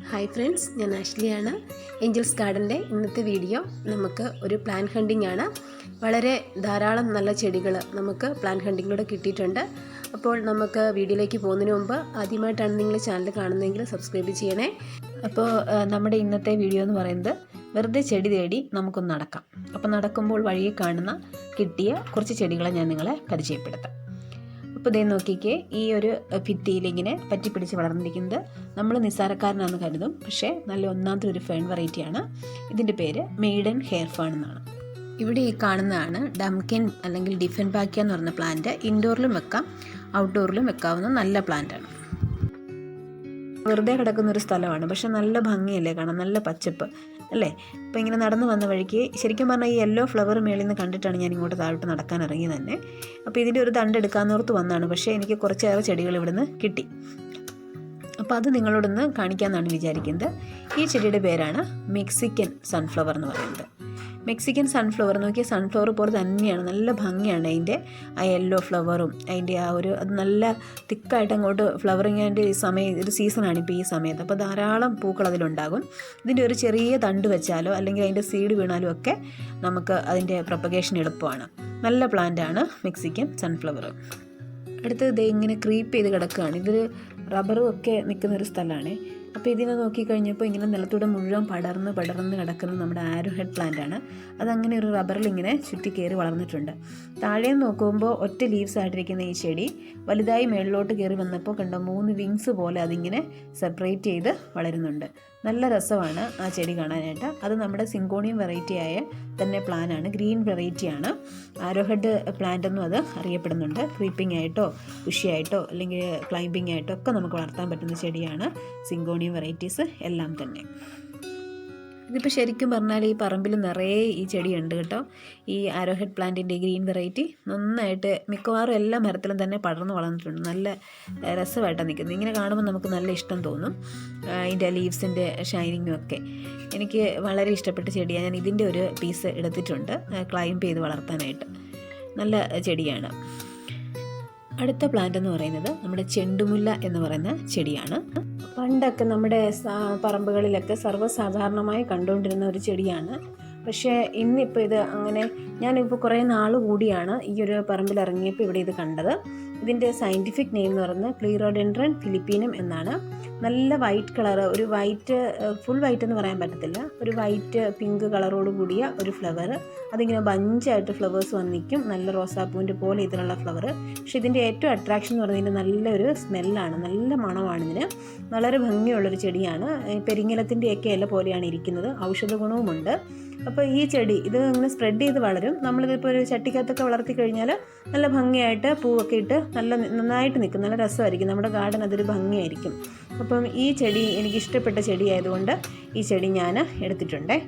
Hi friends ഞാൻ ആഷ്ലിയാണ് Angeles ഗാർഡന്റെ ഇന്നത്തെ video നമുക്ക് ഒരു പ്ലാൻ ഹണ്ടിങ് ആണ്. വളരെ ധാരാളം നല്ല ചെടികൾ നമുക്ക് പ്ലാൻ ഹണ്ടിങ്ങിലൂടെ കിട്ടിയിട്ടുണ്ട്. അപ്പോൾ നമുക്ക് വീഡിയോയിലേക്ക് പോകുന്നതിന് മുമ്പ് ആദ്യമായിട്ടാണ് നിങ്ങൾ ചാനൽ കാണുന്നതെങ്കിൽ സബ്സ്ക്രൈബ് ചെയ്യണേ. അപ്പോൾ നമ്മുടെ ഇന്നത്തെ വീഡിയോ എന്ന് പറയുന്നത് വെറുതെ ചെടി തേടി നമുക്കൊന്ന് നടക്കാം. അപ്പോൾ നടക്കുമ്പോൾ വഴിയെ കാണുന്ന കിട്ടിയ കുറച്ച് ചെടികളെ ഞാൻ നിങ്ങളെ പരിചയപ്പെടുത്താം. അപ്പോൾ ഇതേ നോക്കിക്കേ ഈ ഒരു ഭിത്തിയിൽ ഇങ്ങനെ പറ്റിപ്പിടിച്ച് വളർന്നിരിക്കുന്നത് നമ്മൾ നിസ്സാരക്കാരനാണെന്ന് കരുതും. പക്ഷേ നല്ല ഒന്നാമത്തെ ഒരു ഫേൺ വെറൈറ്റിയാണ് ഇതിന്റെ പേര് മെയ്ഡൻ ഹെയർ ഫേൺ എന്നാണ്. ഇവിടെ ഈ കാണുന്നതാണ് ഡംകിൻ അല്ലെങ്കിൽ ഡിഫൻ ബാക്കിയ എന്ന് പറയുന്ന പ്ലാന്റ് ഇൻഡോറിലും വെക്കാം ഔട്ട്ഡോറിലും വെക്കാവുന്ന നല്ല പ്ലാന്റാണ് വെറുതെ കിടക്കുന്ന ഒരു സ്ഥലമാണ്. പക്ഷെ നല്ല ഭംഗിയല്ലേ കാണാൻ? നല്ല പച്ചപ്പ് അല്ലേ? അപ്പോൾ ഇങ്ങനെ നടന്നു വന്ന വഴിക്ക് ശരിക്കും പറഞ്ഞാൽ ഈ യെല്ലോ ഫ്ലവർ മേളിൽ നിന്ന് കണ്ടിട്ടാണ് ഞാൻ ഇങ്ങോട്ട് താഴോട്ട് നടക്കാൻ ഇറങ്ങി തന്നെ. അപ്പോൾ ഇതിന്റെ ഒരു തണ്ട് എടുക്കാന്നോർത്ത് വന്നാണ് പക്ഷേ എനിക്ക് കുറച്ചേറെ ചെടികൾ ഇവിടുന്ന് കിട്ടി. അപ്പോൾ അത് നിങ്ങളോടൊന്ന് കാണിക്കാമെന്നാണ് വിചാരിക്കുന്നത്. ഈ ചെടിയുടെ പേരാണ് മെക്സിക്കൻ സൺഫ്ലവർ എന്ന് പറയുന്നത്. മെക്സിക്കൻ സൺഫ്ലവർ നോക്കിയാൽ സൺഫ്ലവർ പോലെ തന്നെയാണ്. നല്ല ഭംഗിയാണ് അതിന്റെ ആ യെല്ലോ ഫ്ലവറും അതിന്റെ ആ ഒരു അത് നല്ല തിക്കായിട്ട് അങ്ങോട്ട് ഫ്ലവറിങ്ങിന്റെ ഈ സമയം ഒരു സീസണാണ് ഇപ്പോൾ ഈ സമയത്ത്. അപ്പോൾ ധാരാളം പൂക്കൾ അതിലുണ്ടാകും. ഇതിന്റെ ഒരു ചെറിയ തണ്ട് വെച്ചാലോ അല്ലെങ്കിൽ അതിന്റെ സീഡ് വീണാലോ ഒക്കെ നമുക്ക് അതിന്റെ പ്രൊപ്പഗേഷൻ എളുപ്പമാണ്. നല്ല പ്ലാന്റാണ് മെക്സിക്കൻ സൺഫ്ലവർ അടുത്തത് ഇങ്ങനെ ക്രീപ്പ് ചെയ്ത് കിടക്കുകയാണ്. ഇതൊരു റബ്ബറും ഒക്കെ നിൽക്കുന്ന ഒരു സ്ഥലമാണ്. അപ്പോൾ ഇതിനെ നോക്കിക്കഴിഞ്ഞപ്പോൾ ഇങ്ങനെ നിലത്തൂടെ മുഴുവൻ പടർന്ന് പടർന്ന് കിടക്കുന്ന നമ്മുടെ ആരോ ഹെഡ് പ്ലാന്റാണ് അതങ്ങനെ ഒരു റബ്ബറിൽ ഇങ്ങനെ ചുറ്റി കയറി വളർന്നിട്ടുണ്ട്. താഴെ നോക്കുമ്പോൾ ഒറ്റ ലീവ്സ് ആയിട്ടിരിക്കുന്ന ഈ ചെടി വലുതായി മേളിലോട്ട് കയറി വന്നപ്പോൾ കണ്ടോ മൂന്ന് വിങ്സ് പോലെ അതിങ്ങനെ സെപ്പറേറ്റ് ചെയ്ത് വളരുന്നുണ്ട്. നല്ല രസമാണ് ആ ചെടി കാണാനായിട്ട്. അത് നമ്മുടെ സിങ്കോണിയം വെറൈറ്റി ആയ തന്നെ പ്ലാനാണ് ഗ്രീൻ വെറൈറ്റിയാണ് ആരോഹെഡ് പ്ലാന്റ് എന്നും അത് അറിയപ്പെടുന്നുണ്ട്. ക്രീപ്പിംഗ് ആയിട്ടോ ഉഷിയായിട്ടോ അല്ലെങ്കിൽ ക്ലൈമ്പിംഗ് ആയിട്ടോ ഒക്കെ നമുക്ക് വളർത്താൻ പറ്റുന്ന ചെടിയാണ്. സിങ്കോണിയം വെറൈറ്റീസ് എല്ലാം തന്നെ. ഇതിപ്പോൾ ശരിക്കും പറഞ്ഞാൽ ഈ പറമ്പിൽ നിറയെ ഈ ചെടിയുണ്ട് കേട്ടോ. ഈ ആരോഹെഡ് പ്ലാന്റിന്റെ ഗ്രീൻ വെറൈറ്റി നന്നായിട്ട് മിക്കവാറും എല്ലാ മരത്തിലും തന്നെ പടർന്ന് വളർന്നിട്ടുണ്ട്. നല്ല രസമായിട്ടാണ് നിൽക്കുന്നത് ഇങ്ങനെ കാണുമ്പോൾ നമുക്ക് നല്ല ഇഷ്ടം തോന്നും. അതിന്റെ ലീവ്സിന്റെ ഷൈനിങ്ങും ഒക്കെ. എനിക്ക് വളരെ ഇഷ്ടപ്പെട്ട ചെടിയാണ്. ഞാൻ ഇതിന്റെ ഒരു പീസ് എടുത്തിട്ടുണ്ട്. ക്ലൈംബ് ചെയ്ത് വളർത്താനായിട്ട്. നല്ല ചെടിയാണ്. അടുത്ത പ്ലാന്റ് എന്ന് പറയുന്നത് നമ്മുടെ ചെണ്ടുമുല്ല എന്ന് പറയുന്ന ചെടിയാണ്. പണ്ടൊക്കെ നമ്മുടെ പറമ്പുകളിലൊക്കെ സർവസാധാരണമായി കണ്ടുകൊണ്ടിരുന്ന ഒരു ചെടിയാണ്. പക്ഷേ ഇന്നിപ്പോൾ ഇത് അങ്ങനെ ഞാനിപ്പോൾ കുറേ നാൾ കൂടിയാണ് ഈ ഒരു പറമ്പിൽ ഇറങ്ങിയപ്പോൾ ഇവിടെ ഇത് കണ്ടത്. ഇതിന്റെ സയന്റിഫിക് നെയിം എന്ന് പറയുന്നത് ക്ലീറോഡെൻഡ്രൻ ഫിലിപ്പീനം എന്നാണ്. നല്ല വൈറ്റ് കളർ ഒരു വൈറ്റ് ഫുൾ വൈറ്റ് എന്ന് പറയാൻ പറ്റത്തില്ല. ഒരു വൈറ്റ് പിങ്ക് കളറോട് കൂടിയ ഒരു ഫ്ലവർ അതിങ്ങനെ ബഞ്ചായിട്ട് ഫ്ലവേഴ്സ് വന്ന് നിൽക്കും. നല്ല റോസാപ്പൂവിന്റെ പോലെ ഇതിലുള്ള ഫ്ലവർ പക്ഷെ ഇതിന്റെ ഏറ്റവും അട്രാക്ഷൻ എന്ന് പറഞ്ഞാൽ നല്ലൊരു സ്മെല്ലാണ് നല്ല മണമാണ് ഇതിന്. വളരെ ഭംഗിയുള്ളൊരു ചെടിയാണ്. പെരിങ്ങലത്തിന്റെയൊക്കെ ഇല പോലെയാണ് ഇരിക്കുന്നത്. ഔഷധ ഗുണവുമുണ്ട് അപ്പോൾ ഈ ചെടി ഇത് ഇങ്ങനെ സ്പ്രെഡ് ചെയ്ത് വളരും. നമ്മളിതിപ്പോൾ ഒരു ചട്ടിക്കകത്തൊക്കെ വളർത്തി കഴിഞ്ഞാൽ നല്ല ഭംഗിയായിട്ട് പൂവൊക്കെ ഇട്ട് നല്ല നന്നായിട്ട് നിൽക്കും. നല്ല രസമായിരിക്കും. നമ്മുടെ ഗാർഡൻ അതൊരു ഭംഗിയായിരിക്കും. അപ്പം ഈ ചെടി എനിക്ക് ഇഷ്ടപ്പെട്ട ചെടി ആയതുകൊണ്ട് ഈ ചെടി ഞാൻ എടുത്തിട്ടുണ്ടേ.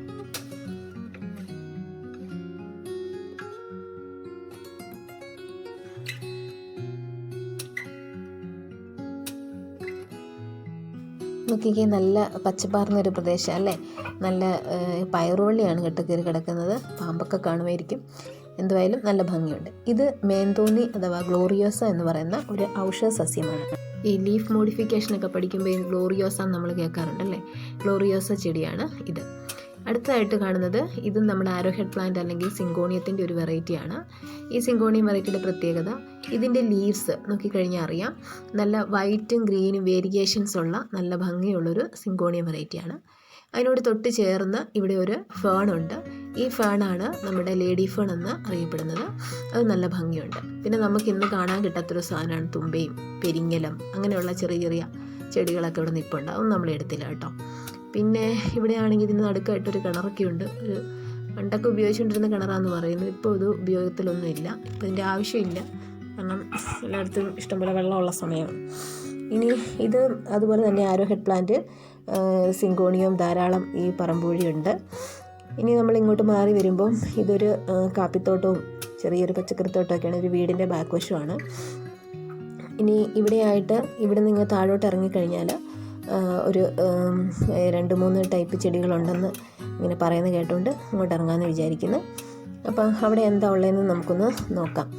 നോക്കിക്കേ നല്ല പച്ചപ്പാർന്നൊരു പ്രദേശം അല്ലേ? നല്ല പയറുവള്ളിയാണ് കേട്ടോ കയറി കിടക്കുന്നത്. പാമ്പൊക്കെ കാണുമായിരിക്കും. എന്തുവായാലും നല്ല ഭംഗിയുണ്ട്. ഇത് മേന്തോന്നി അഥവാ ഗ്ലോറിയോസ എന്ന് പറയുന്ന ഒരു ഔഷധ സസ്യമാണ്. ഈ ലീഫ് മോഡിഫിക്കേഷനൊക്കെ പഠിക്കുമ്പോൾ ഗ്ലോറിയോസ നമ്മൾ കേൾക്കാറുണ്ടല്ലേ ഗ്ലോറിയോസ ചെടിയാണ് ഇത്. അടുത്തതായിട്ട് കാണുന്നത് ഇതും നമ്മുടെ ആരോഹെഡ് പ്ലാന്റ് അല്ലെങ്കിൽ സിങ്കോണിയത്തിന്റെ ഒരു വെറൈറ്റിയാണ് ഈ സിങ്കോണിയം വെറൈറ്റിയുടെ പ്രത്യേകത ഇതിന്റെ ലീവ്സ് നോക്കിക്കഴിഞ്ഞാൽ അറിയാം. നല്ല വൈറ്റും ഗ്രീനും വേരിയേഷൻസ് ഉള്ള നല്ല ഭംഗിയുള്ളൊരു സിങ്കോണിയം വെറൈറ്റിയാണ് അതിനോട് തൊട്ട് ചേർന്ന് ഇവിടെ ഒരു ഫേൺ ഉണ്ട്. ഈ ഫേണാണ് നമ്മുടെ ലേഡി ഫേൺ എന്ന് അറിയപ്പെടുന്നത്. അത് നല്ല ഭംഗിയുണ്ട്. പിന്നെ നമുക്ക് ഇന്ന് കാണാൻ കിട്ടാത്തൊരു സാധനമാണ് തുമ്പയും പെരിങ്ങലം അങ്ങനെയുള്ള ചെറിയ ചെറിയ ചെടികളൊക്കെ ഇവിടെ നിൽപ്പുണ്ട് അതൊന്നും നമ്മൾ എടുത്തില്ല കേട്ടോ. പിന്നെ ഇവിടെയാണെങ്കിൽ ഇതിന് നടുക്കായിട്ടൊരു കിണറൊക്കെ ഉണ്ട് ഒരു പണ്ടൊക്കെ ഉപയോഗിച്ചുകൊണ്ടിരുന്ന കിണറാന്ന് പറയുന്നു. ഇപ്പോൾ ഇത് ഉപയോഗത്തിലൊന്നും ഇല്ല ഇപ്പോൾ ഇതിന്റെ ആവശ്യമില്ല. കാരണം എല്ലായിടത്തും ഇഷ്ടംപോലെ വെള്ളമുള്ള സമയമാണ്. ഇനി ഇത് അതുപോലെ തന്നെ ആരോ ഹെഡ് പ്ലാന്റ് സിങ്കോണിയം ധാരാളം ഈ പറമ്പ് വഴിയുണ്ട് ഇനി നമ്മൾ ഇങ്ങോട്ട് മാറി വരുമ്പോൾ ഇതൊരു കാപ്പിത്തോട്ടവും ചെറിയൊരു പച്ചക്കറിത്തോട്ടമൊക്കെയാണ്. ഒരു വീടിന്റെ ബാക്ക് വശമാണ് ഇനി ഇവിടെയായിട്ട് ഇവിടെ നിങ്ങൾ താഴോട്ട് ഇറങ്ങിക്കഴിഞ്ഞാൽ ഒരു രണ്ട് മൂന്ന് ടൈപ്പ് ചെടികളുണ്ടെന്ന് ഇങ്ങനെ പറയുന്നത് കേട്ടുകൊണ്ട് അങ്ങോട്ട് ഇറങ്ങാമെന്ന് വിചാരിക്കുന്നു. അപ്പം അവിടെ എന്താ ഉള്ളതെന്ന് നമുക്കൊന്ന് നോക്കാം.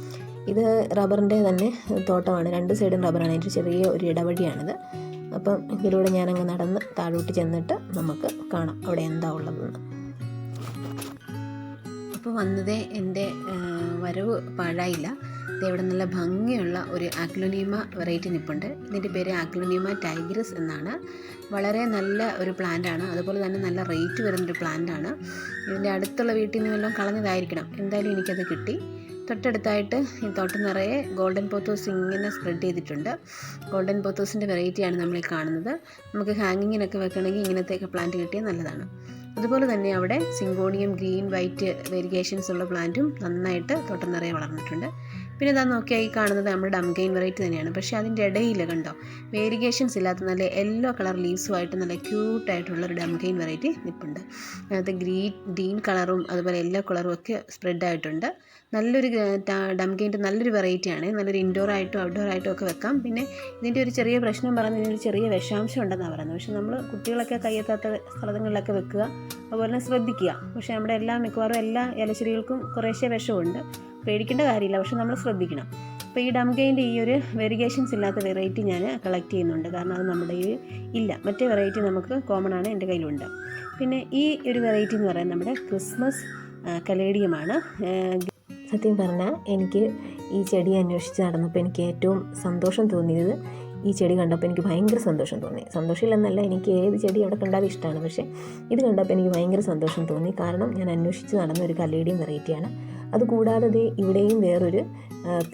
ഇത് റബ്ബറിന്റെ തന്നെ തോട്ടമാണ്. രണ്ട് സൈഡും റബ്ബറാണ്. അതിന്റെ ചെറിയ ഒരു ഇടവഴിയാണിത്. അപ്പം ഇതിലൂടെ ഞാനങ്ങ് നടന്ന് താഴോട്ട് ചെന്നിട്ട് നമുക്ക് കാണാം അവിടെ എന്താ ഉള്ളതെന്ന്. അപ്പോൾ വന്നതേ എന്റെ വരവ് പാഴായില്ല. ഇവിടെ നല്ല ഭംഗിയുള്ള ഒരു ആക്ലോനീമ വെറൈറ്റി നിപ്പുണ്ട്. ഇതിന്റെ പേര് ആക്ലോനീമ ടൈഗ്രസ് എന്നാണ്. വളരെ നല്ല ഒരു പ്ലാന്റാണ് അതുപോലെ തന്നെ നല്ല റേറ്റ് വരുന്നൊരു പ്ലാന്റാണ് ഇതിന്റെ അടുത്തുള്ള വീട്ടിൽ നിന്ന് വല്ലതും കളഞ്ഞതായിരിക്കണം. എന്തായാലും എനിക്കത് കിട്ടി. തൊട്ടടുത്തായിട്ട് ഈ തോട്ടം നിറയെ ഗോൾഡൻ പോത്തോസ് ഇങ്ങനെ സ്പ്രെഡ് ചെയ്തിട്ടുണ്ട്. ഗോൾഡൻ പോത്തോസിന്റെ വെറൈറ്റിയാണ് നമ്മൾ കാണുന്നത്. നമുക്ക് ഹാങ്ങിങ്ങിനൊക്കെ വെക്കണമെങ്കിൽ ഇങ്ങനത്തെയൊക്കെ പ്ലാന്റ് കിട്ടിയാൽ നല്ലതാണ്. അതുപോലെ തന്നെ അവിടെ സിങ്കോണിയം ഗ്രീൻ വൈറ്റ് വേരിയേഷൻസ് ഉള്ള പ്ലാന്റും നന്നായിട്ട് തോട്ടം നിറയെ വളർന്നിട്ടുണ്ട്. പിന്നെ ഇതാ നോക്കിയാൽ ഈ കാണുന്നത് നമ്മുടെ ഡംഗെയിൻ വെറൈറ്റി തന്നെയാണ്. പക്ഷേ അതിന്റെ ഇടയിൽ കണ്ടോ വേരിഗേഷൻസ് ഇല്ലാത്ത നല്ല യെല്ലോ കളർ ലീവ്സുമായിട്ട് നല്ല ക്യൂട്ടായിട്ടുള്ള ഒരു ഡംഗെയിൻ വെറൈറ്റി നിൽപ്പുണ്ട് അതിനകത്ത് ഗ്രീൻ ഗ്രീൻ കളറും അതുപോലെ യെല്ലോ കളറും ഒക്കെ സ്പ്രെഡ് ആയിട്ടുണ്ട്. നല്ലൊരു ഡംഗെയിന്റെ നല്ലൊരു വെറൈറ്റിയാണ് നല്ലൊരു ഇൻഡോർ ആയിട്ടും ഔട്ട്ഡോർ ആയിട്ടും ഒക്കെ വെക്കാം. പിന്നെ ഇതിന്റെ ഒരു ചെറിയ പ്രശ്നം പറഞ്ഞാൽ ഇതിനൊരു ചെറിയ വിഷാംശം ഉണ്ടെന്നാണ് പറയുന്നത്. പക്ഷേ നമ്മൾ കുട്ടികളൊക്കെ കയ്യെത്താത്ത സ്ഥലങ്ങളിലൊക്കെ വെക്കുക അതുപോലെ തന്നെ ശ്രദ്ധിക്കുക. പക്ഷേ നമ്മുടെ എല്ലാ മിക്കവാറും എല്ലാ ഇലച്ചെടികൾക്കും കുറേശ്ശെ വിഷമുണ്ട്. പേടിക്കേണ്ട കാര്യമില്ല പക്ഷെ നമ്മൾ ശ്രദ്ധിക്കണം. അപ്പോൾ ഈ ഡംഗൈന്റെ ഈ ഒരു വെരിഗേഷൻസ് ഇല്ലാത്ത വെറൈറ്റി ഞാൻ കളക്ട് ചെയ്യുന്നുണ്ട്. കാരണം അത് നമ്മുടെ ഈ ഇല്ല. മറ്റേ വെറൈറ്റി നമുക്ക് കോമൺ ആണ് എന്റെ കയ്യിലുണ്ട്. പിന്നെ ഈ ഒരു വെറൈറ്റി എന്ന് പറയുന്നത് നമ്മുടെ ക്രിസ്മസ് കലേഡിയമാണ്. സത്യം പറഞ്ഞാൽ എനിക്ക് ഈ ചെടി അന്വേഷിച്ച് നടന്നപ്പോൾ എനിക്ക് ഏറ്റവും സന്തോഷം തോന്നിയത് ഈ ചെടി കണ്ടപ്പോൾ എനിക്ക് ഭയങ്കര സന്തോഷം തോന്നി. സന്തോഷമില്ലെന്നല്ല എനിക്ക് ഏത് ചെടി അവിടെ കണ്ടാലും ഇഷ്ടമാണ് പക്ഷേ ഇത് കണ്ടപ്പോൾ എനിക്ക് ഭയങ്കര സന്തോഷം തോന്നി. കാരണം ഞാൻ അന്വേഷിച്ച് നടന്ന ഒരു കലേഡിയം വെറൈറ്റിയാണ് അതുകൂടാതെ ദേ ഇവിടെയും വേറൊരു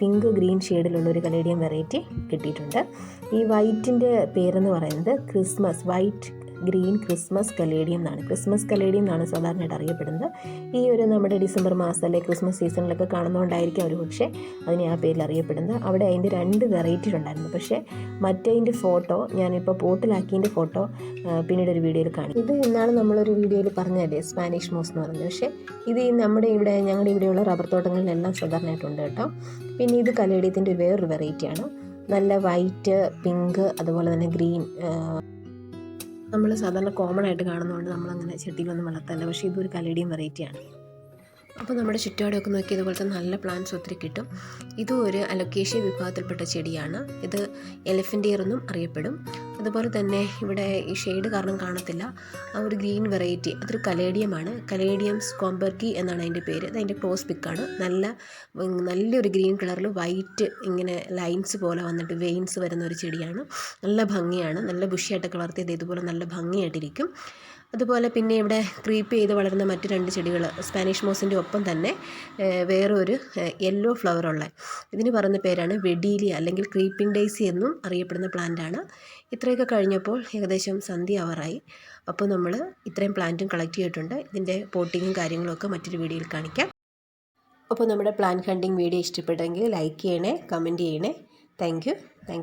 പിങ്ക് ഗ്രീൻ ഷെയ്ഡിലുള്ള ഒരു കലേഡിയം വെറൈറ്റി കിട്ടിയിട്ടുണ്ട്. ഈ വൈറ്റിന്റെ പേരെന്ന് പറയുന്നത് Christmas white green Christmas caladium എന്നാണ്. ക്രിസ്മസ് കലേഡിയം എന്നാണ് സാധാരണയായിട്ട് അറിയപ്പെടുന്നത്. ഈ ഒരു നമ്മുടെ ഡിസംബർ മാസത്തിലെ ക്രിസ്മസ് സീസണിലൊക്കെ കാണുന്നതുകൊണ്ടായിരിക്കും ഒരു പക്ഷേ അതിനെ ആ പേരിൽ അറിയപ്പെടുന്നത്. അവിടെ അതിന്റെ രണ്ട് വെറൈറ്റി ഉണ്ടായിരുന്നു. പക്ഷേ മറ്റേതിന്റെ ഫോട്ടോ ഞാനിപ്പോൾ പോട്ടിലാക്കിയതിന്റെ ഫോട്ടോ പിന്നീട് ഒരു വീഡിയോയിൽ കാണും ഇത് എന്നാണ് നമ്മളൊരു വീഡിയോയിൽ പറഞ്ഞതല്ലേ സ്പാനിഷ് മോസ് എന്ന് പറയുന്നത് പക്ഷേ ഇത് നമ്മുടെ ഇവിടെ ഞങ്ങളുടെ ഇവിടെയുള്ള റബ്ബർ തോട്ടങ്ങളിലെല്ലാം സാധാരണയായിട്ടുണ്ട് കേട്ടോ. പിന്നെ ഇത് കലേഡിയത്തിന്റെ വേറൊരു വെറൈറ്റിയാണ്. നല്ല വൈറ്റ് പിങ്ക് അതുപോലെ തന്നെ ഗ്രീൻ നമ്മൾ സാധാരണ കോമൺ ആയിട്ട് കാണുന്നതുകൊണ്ട് നമ്മളങ്ങനെ ചെടിയിലൊന്നും വളർത്താറില്ല. പക്ഷേ ഇതൊരു കലേഡിയം വെറൈറ്റിയാണ് അപ്പോൾ നമ്മുടെ ചുറ്റുപാടൊക്കെ നോക്കി ഇതുപോലത്തെ നല്ല പ്ലാന്റ്സ് ഒത്തിരി കിട്ടും. ഇതും ഒരു അലൊക്കേഷ്യ വിഭാഗത്തിൽപ്പെട്ട ചെടിയാണ്. ഇത് എലഫന്റ് ഇയർ എന്നും അറിയപ്പെടും. അതുപോലെ തന്നെ ഇവിടെ ഈ ഷെയ്ഡ് കാരണം കാണത്തില്ല. ആ ഒരു ഗ്രീൻ വെറൈറ്റി അതൊരു കലേഡിയമാണ് കലേഡിയം സ്കോംബർക്കി എന്നാണ് അതിന്റെ പേര്. ഇത് അതിന്റെ ക്ലോസ് പിക്കാണ് നല്ല നല്ലൊരു ഗ്രീൻ കളറിൽ വൈറ്റ് ഇങ്ങനെ ലൈൻസ് പോലെ വന്നിട്ട് വെയിൻസ് വരുന്ന ഒരു ചെടിയാണ്. നല്ല ഭംഗിയാണ്. നല്ല ബുഷിയായിട്ടൊക്കെ വളർത്തിയത് ഇതുപോലെ നല്ല ഭംഗിയായിട്ടിരിക്കും. അതുപോലെ പിന്നെ ഇവിടെ ക്രീപ്പ് ചെയ്ത് വളരുന്ന മറ്റ് രണ്ട് ചെടികൾ സ്പാനിഷ് മോസിന്റെ ഒപ്പം തന്നെ വേറൊരു യെല്ലോ ഫ്ലവറുള്ള ഇതിന് പറയുന്ന പേരാണ് വെഡീലിയ അല്ലെങ്കിൽ ക്രീപ്പിംഗ് ഡേസി എന്നും അറിയപ്പെടുന്ന പ്ലാന്റാണ് ഇത്രയൊക്കെ കഴിഞ്ഞപ്പോൾ ഏകദേശം സന്ധ്യ അവറായി അപ്പോൾ നമ്മൾ ഇത്രയും പ്ലാന്റും കളക്ട് ചെയ്തിട്ടുണ്ട്. ഇതിന്റെ പോട്ടിങ്ങും കാര്യങ്ങളൊക്കെ മറ്റൊരു വീഡിയോയിൽ കാണിക്കാം. അപ്പോൾ നമ്മുടെ പ്ലാന്റ് ഹണ്ടിങ് വീഡിയോ ഇഷ്ടപ്പെട്ടെങ്കിൽ ലൈക്ക് ചെയ്യണേ കമന്റ് ചെയ്യണേ. Thank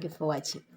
you for watching